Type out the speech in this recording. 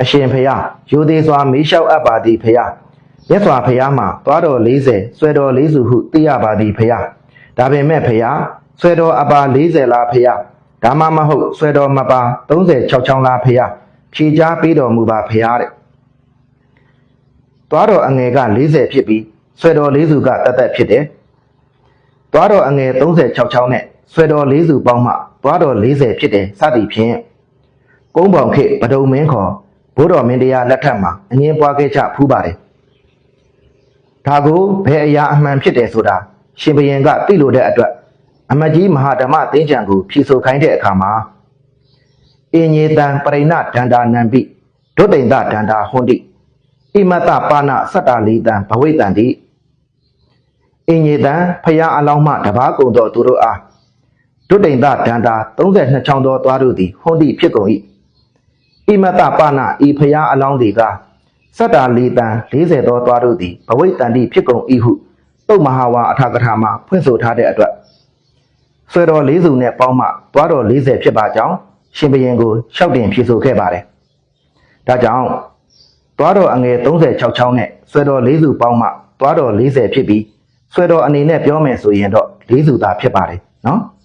အရှင်ဖရာရိုသေစွာမေးလျှောက်အပ်ပါသည်ဖရာမြတ်စွာဘုရားမှာသွားတော်40ဆွဲတော်40ဟုသိရပါသည်ဖရာဒါပေမဲ့ဖရာဆွဲတော်အပါ40လားဖရာဒါမှမဟုတ်ဆွဲတော်မပါ36ချောင်းလားဖရာဖြေချပေးတော်မူပါဖရာတဲ့သွားတော်အငယ်က40ဖြစ်ပြီးဆွဲတော်40ကတတ်တတ်ဖြစ်တယ်သွားတော်အငယ်36ချောင်းနဲ့ဆွဲတော်40ပေါင်းမှသွားတော်40ဖြစ်တယ်စသည်ဖြင့်ကုန်းပေါင်ခေတ်ပဒုံမင်းခေါ် ဘိုးတော်မင်းတရားလက်ထက်မှာအငင်းပွားခဲ့ကြဖူးပါတယ်။ဒါကိုဘယ်အရာအမှန်ဖြစ်တယ်ဆိုတာရှင်ဘရင်ကသိလို့တဲ့အတွက်အမကြီးမဟာဓမ္မသင်္ကြန်ကိုဖြေဆိုခိုင်းတဲ့အခါမှာအင်းညေတံပရိဏဒန္တာနံပိဒုတိန်တဒန္တာဟွန်တိဣမတပါဏစတ္တလီတံဘဝိတံတိအင်းညေတံဖရာအလောင်းမှတပားကုံတော်သူတို့အားဒုတိန်တဒန္တာ32ချောင်းသောသွားတို့သည်ဟွန်တိဖြစ်ကုန်၏ ဣမတပါဏဤဖရာအလောင်းသည်ကစတ္တလီတံ40သောသွားတို့သည်ဘဝိတံတိဖြစ်ကုန်၏ဟုတုတ်မဟာဝါအထာကထာမှာဖွင့်ဆိုထားတဲ့အတွက်ဆွဲတော်40နဲ့ပေါင်းမှသွားတော်40ဖြစ်ပါကြောင်းရှင်ဘရင်ကိုရှောက်တင်ဖြေဆိုခဲ့ပါတယ်။ဒါကြောင့်သွားတော်အငယ်36ချောင်းနဲ့ဆွဲတော်40ပေါင်းမှသွားတော်40ဖြစ်ပြီးဆွဲတော်အနေနဲ့ပြောမယ်ဆိုရင်တော့40သာဖြစ်ပါတယ်နော်။